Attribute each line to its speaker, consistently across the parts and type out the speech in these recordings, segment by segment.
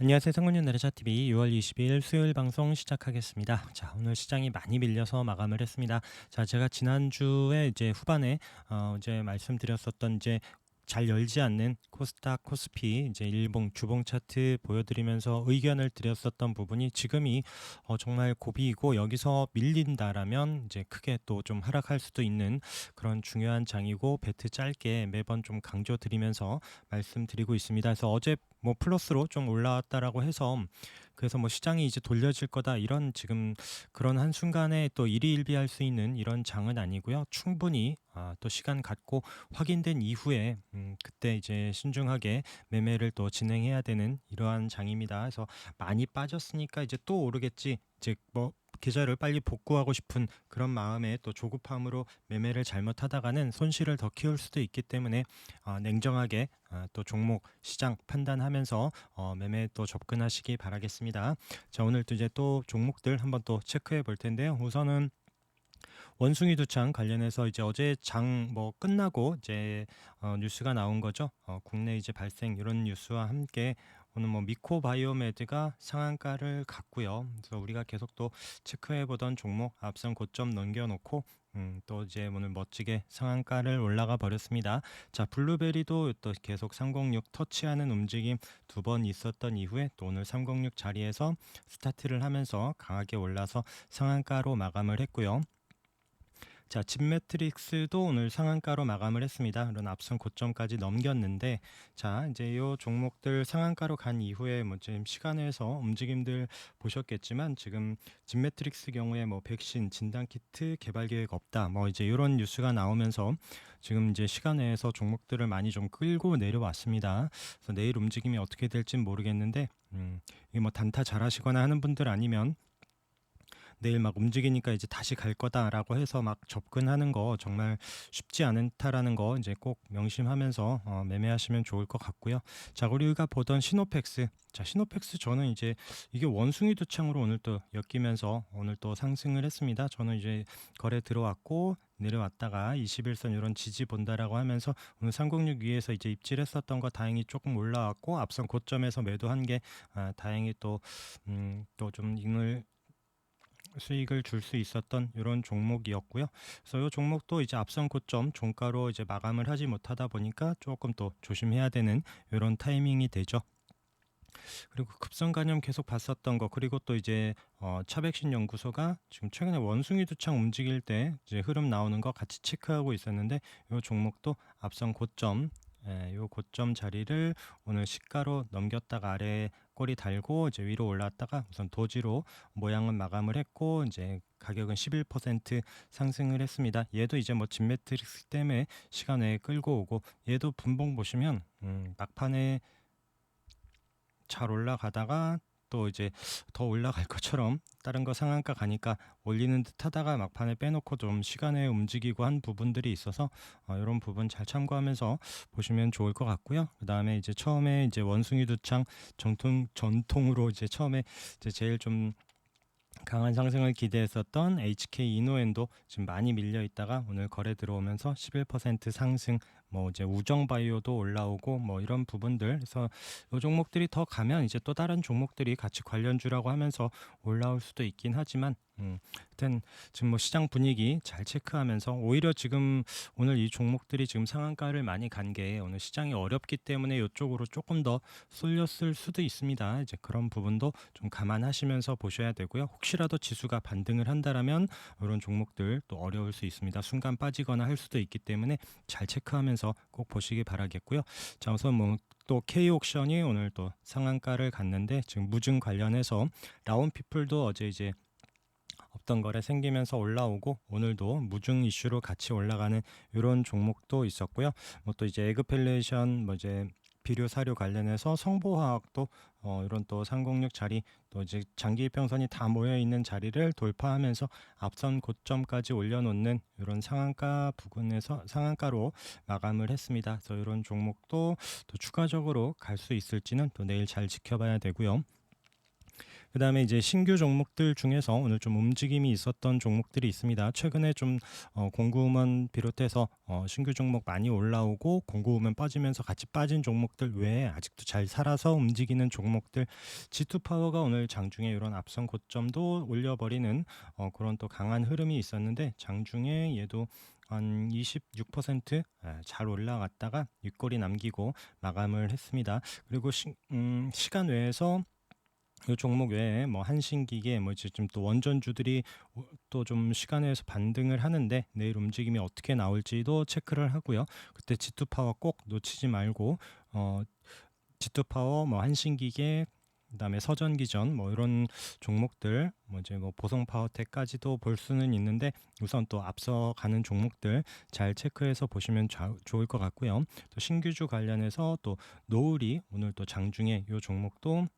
Speaker 1: 안녕하세요. 상권뉴 나라자 TV 6월 22일 수요일 방송 시작하겠습니다. 자, 오늘 시장이 많이 밀려서 마감을 했습니다. 자, 제가 지난주에 이제 후반에 어 이제 말씀드렸었던 이제 잘 열지 않는 코스닥, 코스피 이제 일봉 주봉 차트 보여드리면서 의견을 드렸었던 부분이 지금이 어 정말 고비이고 여기서 밀린다라면 이제 크게 또 좀 하락할 수도 있는 그런 중요한 장이고 배트 짧게 매번 좀 강조드리면서 말씀드리고 있습니다. 그래서 어제 뭐 플러스로 좀 올라왔다라고 해서 그래서 뭐 시장이 이제 돌려질 거다 이런 지금 그런 한 순간에 또 일희일비할 수 있는 이런 장은 아니고요. 충분히 아, 또 시간 갖고 확인된 이후에 음, 그때 이제 신중하게 매매를 또 진행해야 되는 이러한 장입니다. 그래서 많이 빠졌으니까 이제 또 오르겠지. 즉뭐 계좌를 빨리 복구하고 싶은 그런 마음에 또 조급함으로 매매를 잘못하다가는 손실을 더 키울 수도 있기 때문에 어, 냉정하게 어, 또 종목 시장 판단하면서 어, 매매 또 접근하시기 바라겠습니다. 자 오늘 또 이제 또 종목들 한번 또 체크해 볼 텐데요. 우선은 원숭이 두창 관련해서 이제 어제 장 뭐 끝나고 이제 어, 뉴스가 나온 거죠. 어, 국내 이제 발생 이런 뉴스와 함께 오늘 뭐 미코바이오메드가 상한가를 갔고요. 그래서 우리가 계속 또 체크해 보던 종목 앞선 고점 넘겨놓고 음, 또 이제 오늘 멋지게 상한가를 올라가 버렸습니다. 자, 블루베리도 또 계속 306 터치하는 움직임 두 번 있었던 이후에 또 오늘 306 자리에서 스타트를 하면서 강하게 올라서 상한가로 마감을 했고요. 자, 집매트릭스도 오늘 상한가로 마감을 했습니다. 그런 앞선 고점까지 넘겼는데, 자, 이제 요 종목들 상한가로 간 이후에 뭐 지금 시간에서 움직임들 보셨겠지만, 지금 집매트릭스 경우에 뭐 백신 진단 키트 개발 계획 없다, 뭐 이제 이런 뉴스가 나오면서 지금 이제 시간에서 종목들을 많이 좀 끌고 내려왔습니다. 그래서 내일 움직임이 어떻게 될지 모르겠는데, 음, 이게 뭐 단타 잘하시거나 하는 분들 아니면 내일 막 움직이니까 이제 다시 갈 거다라고 해서 막 접근하는 거 정말 쉽지 않다라는 거 이제 꼭 명심하면서 어, 매매하시면 좋을 것 같고요. 자, 우리가 보던 시노펙스. 자, 시노펙스 저는 이제 이게 원숭이 두창으로 오늘 또 엮이면서 오늘 또 상승을 했습니다. 저는 이제 거래 들어왔고 내려왔다가 21선 이런 지지 본다라고 하면서 오늘 306 위에서 이제 입질했었던 거 다행히 조금 올라왔고 앞선 고점에서 매도한 게 아, 다행히 또 음, 또좀 오늘 수익을 줄 수 있었던 이런 종목이었고요. 그래서 이 종목도 이제 앞선 고점 종가로 이제 마감을 하지 못하다 보니까 조금 또 조심해야 되는 이런 타이밍이 되죠. 그리고 급성 간염 계속 봤었던 거 그리고 또 이제 어, 차백신 연구소가 지금 최근에 원숭이 두창 움직일 때 이제 흐름 나오는 거 같이 체크하고 있었는데 이 종목도 앞선 고점 예, 요 고점 자리를 오늘 시가로 넘겼다가 아래 꼬리 달고 이제 위로 올랐다가 우선 도지로 모양은 마감을 했고 이제 가격은 11% 상승을 했습니다. 얘도 이제 뭐 진매트릭스 때문에 시간 에 끌고 오고 얘도 분봉 보시면 음, 막판에 잘 올라가다가 또 이제 더 올라갈 것처럼 다른 거 상한가 가니까 올리는 듯 하다가 막판에 빼놓고 좀 시간에 움직이고 한 부분들이 있어서 어, 이런 부분 잘 참고하면서 보시면 좋을 것 같고요. 그 다음에 이제 처음에 이제 원숭이 두창 전통 전통으로 이제 처음에 이제 제일 좀 강한 상승을 기대했었던 HK 이노엔도 지금 많이 밀려 있다가 오늘 거래 들어오면서 11% 상승 뭐 이제 우정 바이오도 올라오고 뭐 이런 부분들 그래서 이 종목들이 더 가면 이제 또 다른 종목들이 같이 관련주라고 하면서 올라올 수도 있긴 하지만 음, 하여튼 지금 뭐 시장 분위기 잘 체크하면서 오히려 지금 오늘 이 종목들이 지금 상한가를 많이 간 게 오늘 시장이 어렵기 때문에 이쪽으로 조금 더 쏠렸을 수도 있습니다. 이제 그런 부분도 좀 감안하시면서 보셔야 되고요. 혹시라도 지수가 반등을 한다라면 이런 종목들 또 어려울 수 있습니다. 순간 빠지거나 할 수도 있기 때문에 잘 체크하면서 꼭 보시기 바라겠고요. 자, 우선 뭐 또 K옥션이 오늘 또 상한가를 갔는데 지금 무증 관련해서 라온피플도 어제 이제 없던 거래 생기면서 올라오고 오늘도 무증 이슈로 같이 올라가는 이런 종목도 있었고요. 뭐 또 이제 에그펠레이션 뭐 이제 비료 사료 관련해서 성보화학도 어, 이런 또 상공력 자리 또 이제 장기 이평선이 다 모여 있는 자리를 돌파하면서 앞선 고점까지 올려놓는 이런 상한가 부근에서 상한가로 마감을 했습니다. 그래서 이런 종목도 또 추가적으로 갈 수 있을지는 또 내일 잘 지켜봐야 되고요. 그다음에 이제 신규 종목들 중에서 오늘 좀 움직임이 있었던 종목들이 있습니다. 최근에 좀 어, 공구음원 비롯해서 어, 신규 종목 많이 올라오고 공구음원 빠지면서 같이 빠진 종목들 외에 아직도 잘 살아서 움직이는 종목들 G2 파워가 오늘 장중에 이런 앞선 고점도 올려버리는 어, 그런 또 강한 흐름이 있었는데 장중에 얘도 한 26%잘 올라갔다가 윗골이 남기고 마감을 했습니다. 그리고 시, 음, 시간 외에서 이 종목 외에 뭐 한신기계 뭐 지금 또 원전주들이 또 좀 시간에서 반등을 하는데 내일 움직임이 어떻게 나올지도 체크를 하고요. 그때 G2 파워 꼭 놓치지 말고 어 G2 파워 뭐 한신기계 그다음에 서전기전 뭐 이런 종목들 뭐 이제 뭐 보성 파워텍까지도 볼 수는 있는데 우선 또 앞서 가는 종목들 잘 체크해서 보시면 좌, 좋을 것 같고요. 또 신규주 관련해서 또 노을이 오늘 또 장중에 이 종목도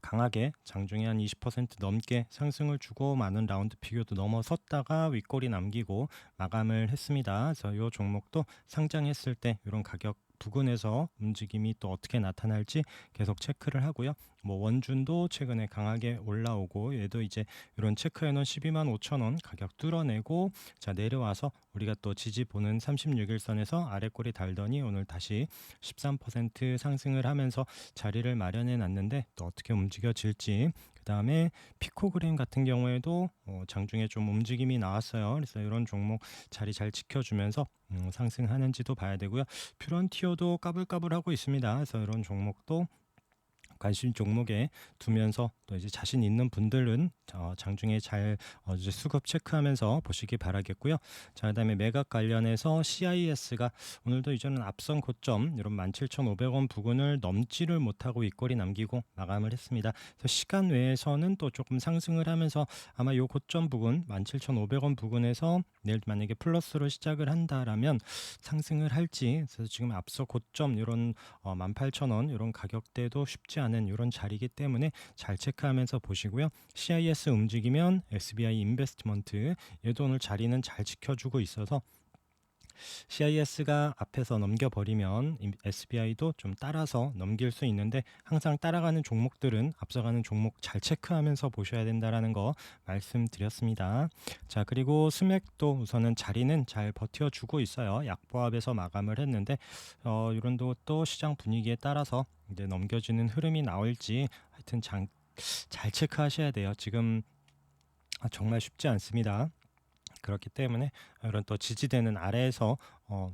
Speaker 1: 강하게 장중에 한 20% 넘게 상승을 주고 많은 라운드 피겨도 넘어섰다가 윗골이 남기고 마감을 했습니다. 그래서 이 종목도 상장했을 때 이런 가격 부근에서 움직임이 또 어떻게 나타날지 계속 체크를 하고요. 뭐 원준도 최근에 강하게 올라오고 얘도 이제 이런 체크해놓은 12만 5천 원 가격 뚫어내고 자 내려와서 우리가 또 지지 보는 36일선에서 아래 꼬리 달더니 오늘 다시 13% 상승을 하면서 자리를 마련해 놨는데 또 어떻게 움직여질지 그다음에 피코그램 같은 경우에도 어, 장중에 좀 움직임이 나왔어요. 그래서 이런 종목 자리 잘 지켜주면서 음, 상승하는지도 봐야 되고요. 퓨런티어도 까불까불하고 있습니다. 그래서 이런 종목도 관심 종목에 두면서 또 이제 자신 있는 분들은 어, 장중에 잘 어, 이제 수급 체크하면서 보시기 바라겠고요. 자, 그다음에 매각 관련해서 CIS가 오늘도 이제는 앞선 고점 이런 17,500원 부근을 넘지를 못하고 윗골이 남기고 마감을 했습니다. 그래서 시간 외에서는 또 조금 상승을 하면서 아마 요 고점 부근 17,500원 부근에서 내일 만약에 플러스로 시작을 한다라면 상승을 할지 그래서 지금 앞서 고점 이런 어, 18,000원 이런 가격대도 쉽지 않은 이런 자리이기 때문에 잘 체크하면서 보시고요. CIS 움직이면 SBI 인베스트먼트 얘도 오늘 자리는 잘 지켜주고 있어서 CIS가 앞에서 넘겨버리면 SBI도 좀 따라서 넘길 수 있는데 항상 따라가는 종목들은 앞서가는 종목 잘 체크하면서 보셔야 된다라는 거 말씀드렸습니다. 자 그리고 스맥도 우선은 자리는 잘 버텨주고 있어요. 약보합에서 마감을 했는데 어, 이런 것도 시장 분위기에 따라서 이제 넘겨지는 흐름이 나올지 하여튼 장, 잘 체크하셔야 돼요. 지금 아, 정말 쉽지 않습니다. 그렇기 때문에 이런 또 지지되는 아래에서 어,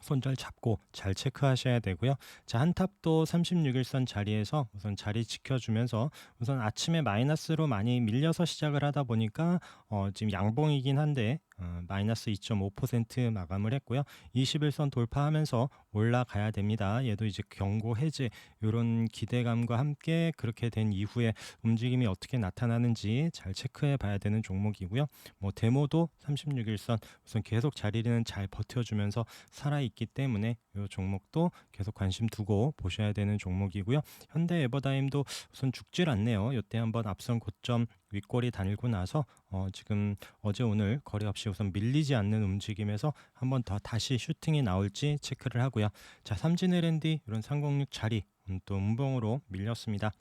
Speaker 1: 손절 잡고 잘 체크하셔야 되고요. 자, 한탑도 36일선 자리에서 우선 자리 지켜주면서 우선 아침에 마이너스로 많이 밀려서 시작을 하다 보니까 어, 지금 양봉이긴 한데 어, 마이너스 2.5% 마감을 했고요. 21선 돌파하면서 올라가야 됩니다. 얘도 이제 경고 해제 이런 기대감과 함께 그렇게 된 이후에 움직임이 어떻게 나타나는지 잘 체크해 봐야 되는 종목이고요. 뭐 데모도 36일선 우선 계속 자리는 잘 버텨주면서 살아 있기 때문에 이 종목도 계속 관심 두고 보셔야 되는 종목이고요. 현대 에버다임도 우선 죽질 않네요. 이때 한번 앞선 고점 윗골이 다니고 나서 어, 지금 어제 오늘 거래 없이 우선 밀리지 않는 움직임에서 한번 더 다시 슈팅이 나올지 체크를 하고요. 자 삼진 L&D 이런 306 자리 음, 또 음봉으로 밀렸습니다.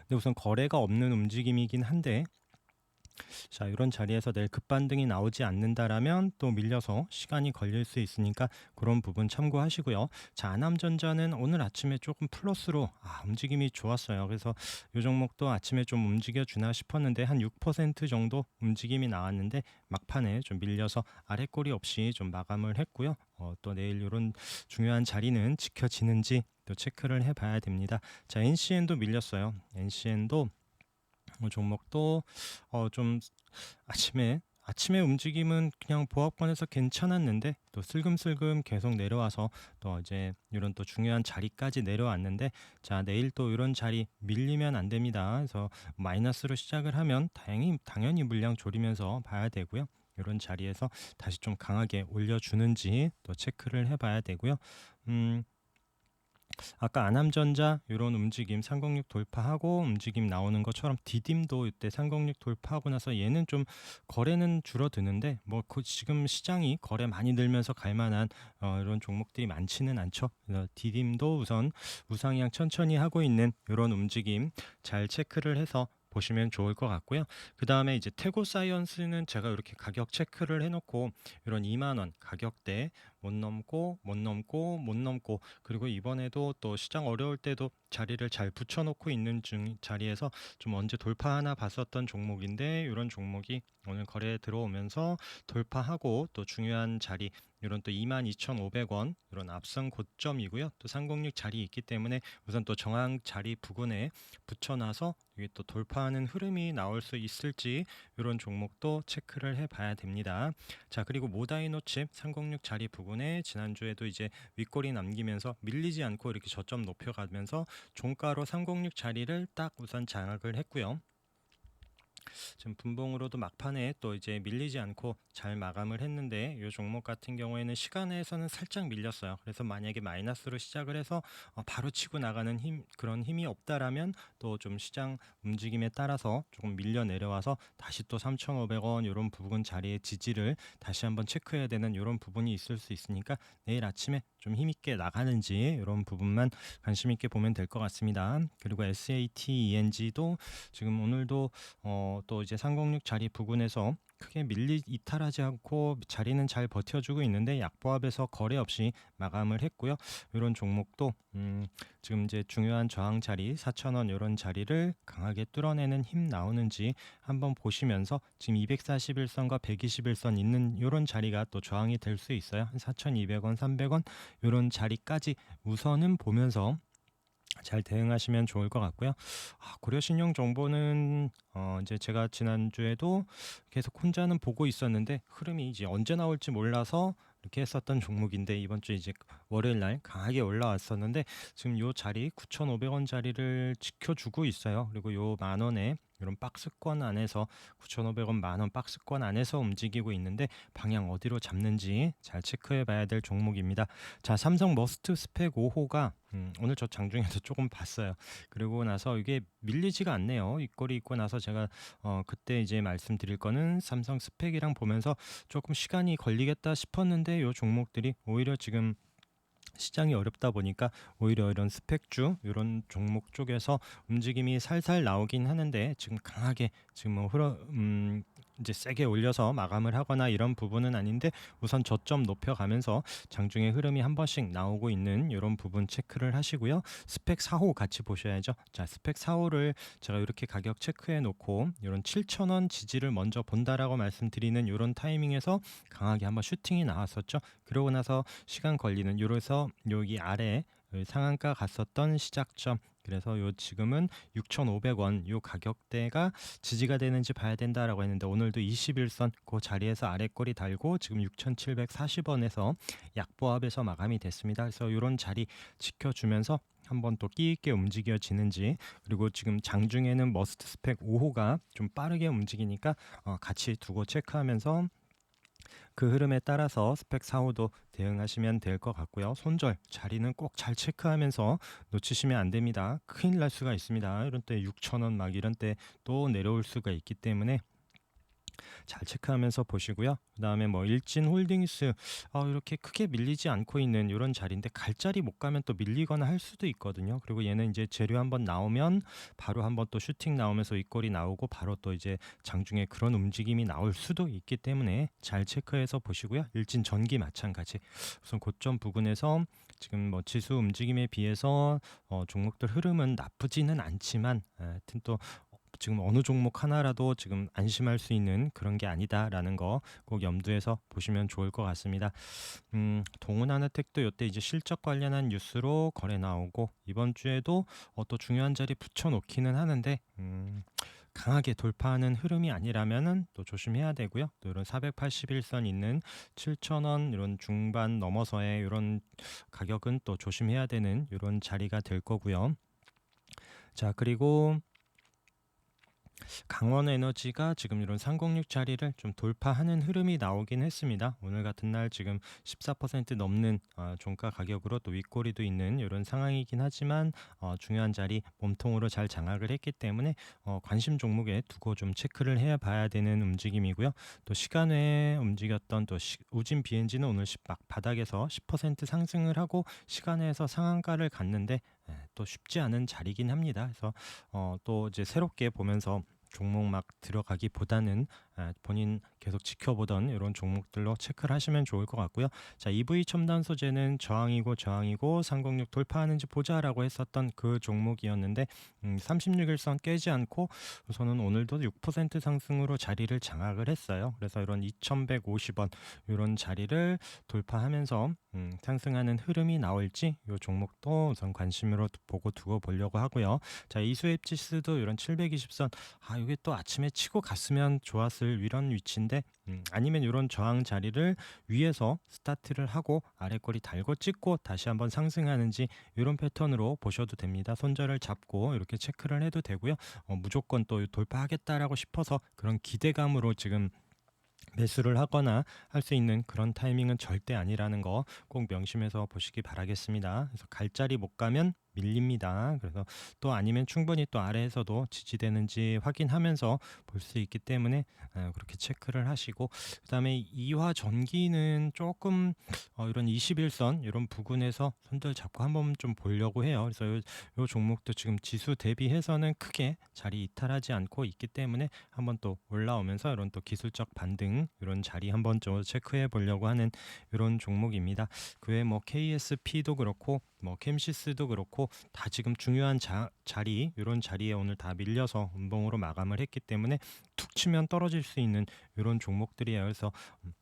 Speaker 1: 근데 우선 거래가 없는 움직임이긴 한데 자, 이런 자리에서 내일 급반등이 나오지 않는다라면 또 밀려서 시간이 걸릴 수 있으니까 그런 부분 참고하시고요. 자, 아남전자는 오늘 아침에 조금 플러스로 아, 움직임이 좋았어요. 그래서 이 종목도 아침에 좀 움직여 주나 싶었는데 한 6% 정도 움직임이 나왔는데 막판에 좀 밀려서 아래 꼬리 없이 좀 마감을 했고요. 어, 또 내일 이런 중요한 자리는 지켜지는지 또 체크를 해봐야 됩니다. 자, NCN도 밀렸어요. NCN도 뭐 종목도 어 좀 아침에 아침에 움직임은 그냥 보합권에서 괜찮았는데 또 슬금슬금 계속 내려와서 또 이제 이런 또 중요한 자리까지 내려왔는데 자 내일 또 이런 자리 밀리면 안 됩니다. 그래서 마이너스로 시작을 하면 다행히 당연히 물량 졸이면서 봐야 되고요. 이런 자리에서 다시 좀 강하게 올려주는지 또 체크를 해봐야 되고요. 음, 아까 안암전자 요런 움직임 306 돌파하고 움직임 나오는 것처럼 디딤도 이때 306 돌파하고 나서 얘는 좀 거래는 줄어드는데 뭐 그 지금 시장이 거래 많이 늘면서 갈 만한 어 이런 종목들이 많지는 않죠. 디딤도 우선 우상향 천천히 하고 있는 요런 움직임 잘 체크를 해서 보시면 좋을 것 같고요. 그 다음에 이제 태고 사이언스는 제가 이렇게 가격 체크를 해놓고 이런 2만 원 가격대 못 넘고 못 넘고 못 넘고 그리고 이번에도 또 시장 어려울 때도 자리를 잘 붙여놓고 있는 중 자리에서 좀 언제 돌파하나 봤었던 종목인데 이런 종목이 오늘 거래에 들어오면서 돌파하고 또 중요한 자리 이런 또 22,500원 이런 앞선 고점이고요. 또 306 자리 있기 때문에 우선 또 정황 자리 부근에 붙여놔서 이게 또 돌파하는 흐름이 나올 수 있을지 이런 종목도 체크를 해봐야 됩니다. 자 그리고 모다이노칩 306 자리 부근 에 지난주에도 이제 윗골이 남기면서 밀리지 않고 이렇게 저점 높여가면서 종가로 306 자리를 딱 우선 장악을 했고요. 지금 분봉으로도 막판에 또 이제 밀리지 않고 잘 마감을 했는데 이 종목 같은 경우에는 시간에서는 살짝 밀렸어요. 그래서 만약에 마이너스로 시작을 해서 어, 바로 치고 나가는 힘 그런 힘이 없다라면 또 좀 시장 움직임에 따라서 조금 밀려 내려와서 다시 또 3,500원 이런 부분 자리의 지지를 다시 한번 체크해야 되는 이런 부분이 있을 수 있으니까 내일 아침에 좀 힘있게 나가는지 이런 부분만 관심 있게 보면 될 것 같습니다. 그리고 SATENG도 지금 오늘도 어, 또 이제 306 자리 부근에서 크게 밀리 이탈하지 않고 자리는 잘 버텨주고 있는데 약보합에서 거래 없이 마감을 했고요. 이런 종목도 음, 지금 이제 중요한 저항 자리 4,000원 이런 자리를 강하게 뚫어내는 힘 나오는지 한번 보시면서 지금 241선과 121선 있는 이런 자리가 또 저항이 될 수 있어요. 4,200원, 300원 이런 자리까지 우선은 보면서 잘 대응하시면 좋을 것 같고요. 아, 고려신용 정보는 어, 이제 제가 지난주에도 계속 혼자는 보고 있었는데 흐름이 이제 언제 나올지 몰라서 이렇게 했었던 종목인데 이번 주 이제 월요일 날 강하게 올라왔었는데 지금 요 자리 9,500원 자리를 지켜주고 있어요. 그리고 요 만 원에 이런 박스권 안에서 9,500원 만 원 박스권 안에서 움직이고 있는데 방향 어디로 잡는지 잘 체크해 봐야 될 종목입니다. 자, 삼성 머스트 스펙 5호가 음, 오늘 저 장중에도 조금 봤어요. 그리고 나서 이게 밀리지가 않네요. 이꼴이 있고 나서 제가 어, 그때 이제 말씀드릴 거는 삼성 스펙이랑 보면서 조금 시간이 걸리겠다 싶었는데 요 종목들이 오히려 지금 시장이 어렵다 보니까 오히려 이런 스펙주 이런 종목 쪽에서 움직임이 살살 나오긴 하는데 지금 강하게 지금 뭐 흐러 음 이제 세게 올려서 마감을 하거나 이런 부분은 아닌데 우선 저점 높여가면서 장중의 흐름이 한 번씩 나오고 있는 이런 부분 체크를 하시고요. 스펙 4호 같이 보셔야죠. 자, 스펙 4호를 제가 이렇게 가격 체크해 놓고 이런 7,000원 지지를 먼저 본다라고 말씀드리는 이런 타이밍에서 강하게 한번 슈팅이 나왔었죠. 그러고 나서 시간 걸리는 요래서 여기 아래 상한가 갔었던 시작점 그래서 요 지금은 6,500원 요 가격대가 지지가 되는지 봐야 된다라고 했는데 오늘도 21선 그 자리에서 아래 꼬리 달고 지금 6,740원에서 약보합에서 마감이 됐습니다. 그래서 이런 자리 지켜주면서 한번 또 끼 있게 움직여지는지 그리고 지금 장중에는 머스트 스펙 5호가 좀 빠르게 움직이니까 어, 같이 두고 체크하면서 그 흐름에 따라서 스펙 4호도 대응하시면 될 것 같고요. 손절 자리는 꼭 잘 체크하면서 놓치시면 안 됩니다. 큰일 날 수가 있습니다. 이런 때 6천 원 막 이런 때 또 내려올 수가 있기 때문에 잘 체크하면서 보시고요. 그다음에 뭐 일진 홀딩스 어, 이렇게 크게 밀리지 않고 있는 이런 자리인데 갈 자리 못 가면 또 밀리거나 할 수도 있거든요. 그리고 얘는 이제 재료 한번 나오면 바로 한번 또 슈팅 나오면서 윗골이 나오고 바로 또 이제 장중에 그런 움직임이 나올 수도 있기 때문에 잘 체크해서 보시고요. 일진 전기 마찬가지. 우선 고점 부근에서 지금 뭐 지수 움직임에 비해서 어, 종목들 흐름은 나쁘지는 않지만 하여튼 또 지금 어느 종목 하나라도 지금 안심할 수 있는 그런 게 아니다라는 거 꼭 염두에서 보시면 좋을 것 같습니다. 음, 동훈하나텍도 이때 이제 실적 관련한 뉴스로 거래 나오고 이번 주에도 어, 또 중요한 자리 붙여놓기는 하는데 음, 강하게 돌파하는 흐름이 아니라면은 또 조심해야 되고요. 또 이런 481선 있는 7,000원 이런 중반 넘어서의 이런 가격은 또 조심해야 되는 이런 자리가 될 거고요. 자, 그리고 강원 에너지가 지금 이런 306 자리를 좀 돌파하는 흐름이 나오긴 했습니다. 오늘 같은 날 지금 14% 넘는 어, 종가 가격으로 또 윗꼬리도 있는 이런 상황이긴 하지만 어, 중요한 자리 몸통으로 잘 장악을 했기 때문에 어, 관심 종목에 두고 좀 체크를 해 봐야 되는 움직임이고요. 또 시간에 움직였던 또 시, 우진 BNG는 오늘 시- 막 바닥에서 10% 상승을 하고 시간에서 상한가를 갔는데 예, 또 쉽지 않은 자리긴 합니다. 그래서 어, 또 이제 새롭게 보면서 종목 막 들어가기보다는 아, 본인 계속 지켜보던 이런 종목들로 체크를 하시면 좋을 것 같고요. 자, EV 첨단 소재는 저항이고 저항이고 306 돌파하는지 보자라고 했었던 그 종목이었는데 음, 36일선 깨지 않고 우선은 오늘도 6% 상승으로 자리를 장악을 했어요. 그래서 이런 2150원 이런 자리를 돌파하면서 음, 상승하는 흐름이 나올지 이 종목도 우선 관심으로 보고 두고 보려고 하고요. 자, 이수앱 지수도 이런 720선 아, 이게 또 아침에 치고 갔으면 좋았을 이런 위치인데 음, 아니면 이런 저항 자리를 위에서 스타트를 하고 아래 꼬리 달고 찍고 다시 한번 상승하는지 이런 패턴으로 보셔도 됩니다. 손절을 잡고 이렇게 체크를 해도 되고요. 어, 무조건 또 돌파하겠다라고 싶어서 그런 기대감으로 지금 매수를 하거나 할 수 있는 그런 타이밍은 절대 아니라는 거 꼭 명심해서 보시기 바라겠습니다. 그래서 갈 자리 못 가면 밀립니다. 그래서 또 아니면 충분히 또 아래에서도 지지되는지 확인하면서 볼 수 있기 때문에 어, 그렇게 체크를 하시고 그다음에 이화 전기는 조금 어, 이런 21선 이런 부근에서 손들 잡고 한번 좀 보려고 해요. 그래서 요, 요 종목도 지금 지수 대비해서는 크게 자리 이탈하지 않고 있기 때문에 한번 또 올라오면서 이런 또 기술적 반등 이런 자리 한번 좀 체크해 보려고 하는 이런 종목입니다. 그 외에 뭐 KSP도 그렇고 뭐 캠시스도 그렇고 다 지금 중요한 자, 자리 이런 자리에 오늘 다 밀려서 음봉으로 마감을 했기 때문에 툭 치면 떨어질 수 있는 이런 종목들이에요. 그래서 음,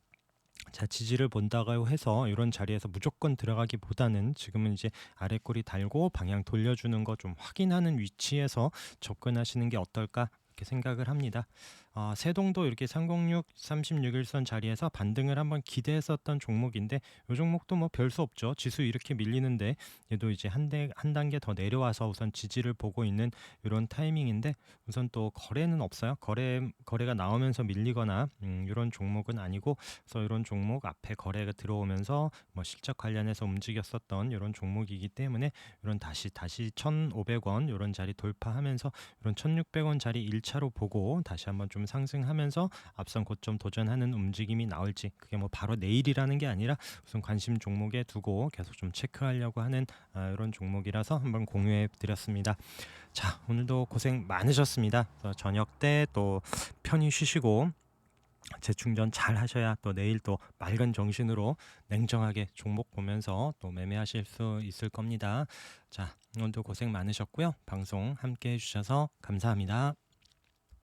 Speaker 1: 자 지지를 본다고 해서 이런 자리에서 무조건 들어가기보다는 지금은 이제 아래 꼬리 달고 방향 돌려주는 거 좀 확인하는 위치에서 접근하시는 게 어떨까 이렇게 생각을 합니다. 어, 세동도 이렇게 306, 36일선 자리에서 반등을 한번 기대했었던 종목인데 이 종목도 뭐 별 수 없죠. 지수 이렇게 밀리는데 얘도 이제 한, 대, 한 단계 더 내려와서 우선 지지를 보고 있는 이런 타이밍인데 우선 또 거래는 없어요. 거래 거래가 나오면서 밀리거나 음, 이런 종목은 아니고 그래서 이런 종목 앞에 거래가 들어오면서 뭐 실적 관련해서 움직였었던 이런 종목이기 때문에 이런 다시 다시 1,500원 이런 자리 돌파하면서 이런 1,600원 자리 1차로 보고 다시 한번 좀 상승하면서 앞선 고점 도전하는 움직임이 나올지 그게 뭐 바로 내일이라는 게 아니라 우선 관심 종목에 두고 계속 좀 체크하려고 하는 아, 이런 종목이라서 한번 공유해 드렸습니다. 자 오늘도 고생 많으셨습니다. 저녁 때 또 편히 쉬시고 재충전 잘 하셔야 또 내일 또 맑은 정신으로 냉정하게 종목 보면서 또 매매하실 수 있을 겁니다. 자 오늘도 고생 많으셨고요. 방송 함께 해주셔서 감사합니다.